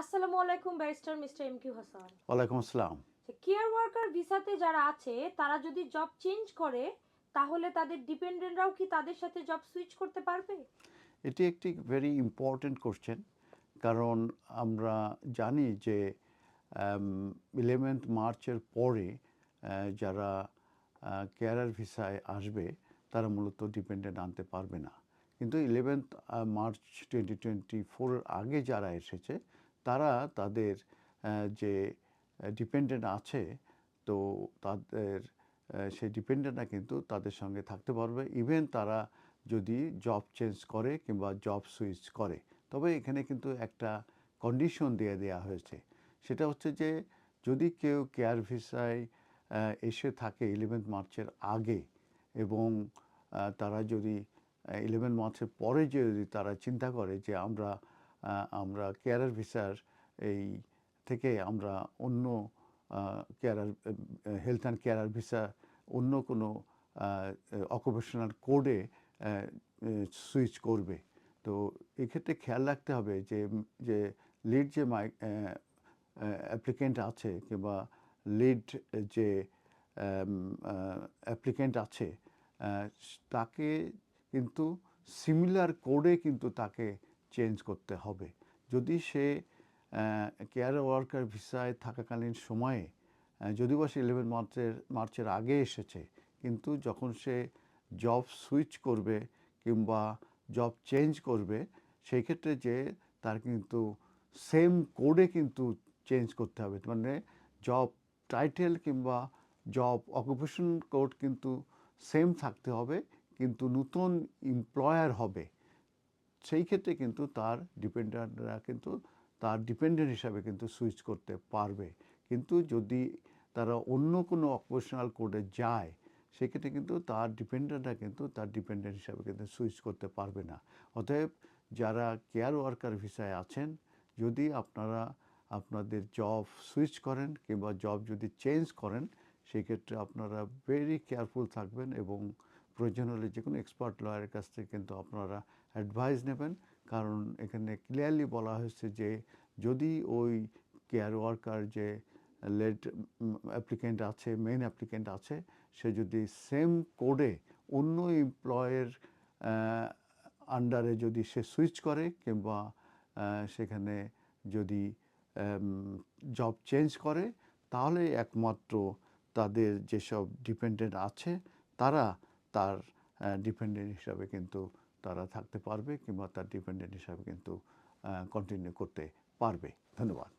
আসসালামু আলাইকুম barrister mister M Q Hasan. ওয়ালাইকুম আসসালাম। কেয়ার ওয়ার্কার ভিসাতে যারা আছে তারা যদি জব চেঞ্জ করে তাহলে তাদের ডিপেন্ডেন্টরাও কি তাদের সাথে জব সুইচ করতে পারবে? এটি একটি ভেরি ইম্পর্ট্যান্ট কোশ্চেন কারণ আমরা জানি যে ইলেভেন্থ মার্চের পরে যারা কেয়ারার ভিসায় আসবে তারা মূলত ডিপেন্ডেন্ট আনতে পারবে না। কিন্তু ইলেভেন্থ মার্চ টোয়েন্টি টোয়েন্টি ফোরের আগে যারা এসেছে তারা তাদের যে ডিপেন্ডেন্ট আছে, তো তাদের সেই ডিপেন্ডেন্টরা কিন্তু তাদের সঙ্গে থাকতে পারবে। ইভেন তারা যদি জব চেঞ্জ করে কিংবা জব সুইচ করে, তবে এখানে কিন্তু একটা কন্ডিশন দিয়ে দেওয়া হয়েছে। সেটা হচ্ছে যে, যদি কেউ কেয়ার ভিসায় এসে থাকে ইলেভেন্থ মার্চের আগে এবং তারা যদি ইলেভেন মার্চের পরে যদি তারা চিন্তা করে যে, আমরা আমরা কেয়ারার ভিসার এই থেকে আমরা অন্য carer health and carer visa অন্য কোনো অকুপেশনাল কোডে সুইচ করবে। তো এক্ষেত্রে খেয়াল রাখতে হবে যে যে লিড যে মাই অ্যাপ্লিকেন্ট আছে কিংবা লিড যে অ্যাপ্লিকেন্ট আছে তাকে কিন্তু সিমিলার কোডে কিন্তু তাকে চেঞ্জ করতে হবে। যদি সে কেয়ার ওয়ার্কার ভিসায় থাকাকালীন সময়ে যদিও বা সে ইলেভেন মার্চের মার্চের আগে এসেছে, কিন্তু যখন সে জব সুইচ করবে কিংবা জব চেঞ্জ করবে, সেই ক্ষেত্রে যে তার কিন্তু সেম কোডে কিন্তু চেঞ্জ করতে হবে। মানে জব টাইটেল কিংবা জব অকুপেশন কোড কিন্তু সেম থাকতে হবে, কিন্তু নতুন এমপ্লয়ার হবে। সেই ক্ষেত্রে কিন্তু তার ডিপেন্ডেন্টরা কিন্তু তার ডিপেন্ডেন্ট হিসাবে কিন্তু সুইচ করতে পারবে। কিন্তু যদি তারা অন্য কোনো অকুপেশনাল কোডে যায়, সেক্ষেত্রে কিন্তু তার ডিপেন্ডেন্টরা কিন্তু তার ডিপেন্ডেন্ট হিসাবে কিন্তু সুইচ করতে পারবে না। অতএব যারা কেয়ার ওয়ার্কার ভিসায় আছেন, যদি আপনারা আপনাদের জব সুইচ করেন কিংবা জব যদি চেঞ্জ করেন, সেক্ষেত্রে আপনারা ভেরি কেয়ারফুল থাকবেন এবং প্রয়োজন হলে যে কোনো এক্সপার্ট লয়ারের কাছ থেকে কিন্তু আপনারা অ্যাডভাইস নেবেন। কারণ এখানে ক্লিয়ারলি বলা হয়েছে যে যদি ওই কেয়ার ওয়ার্কার যে লেট অ্যাপ্লিকেন্ট আছে মেন অ্যাপ্লিকেন্ট আছে, সে যদি সেম কোডে অন্য এমপ্লয়ের আন্ডারে যদি সে সুইচ করে কিংবা সেখানে যদি জব চেঞ্জ করে, তাহলে একমাত্র তাদের যেসব ডিপেন্ডেন্ট আছে, তারা তার ডিপেন্ডেন্ট হিসাবে কিন্তু তারা থাকতে পারবে কিংবা তার ডিপেন্ডেন্ট হিসাবে কিন্তু কন্টিনিউ করতে পারবে। ধন্যবাদ।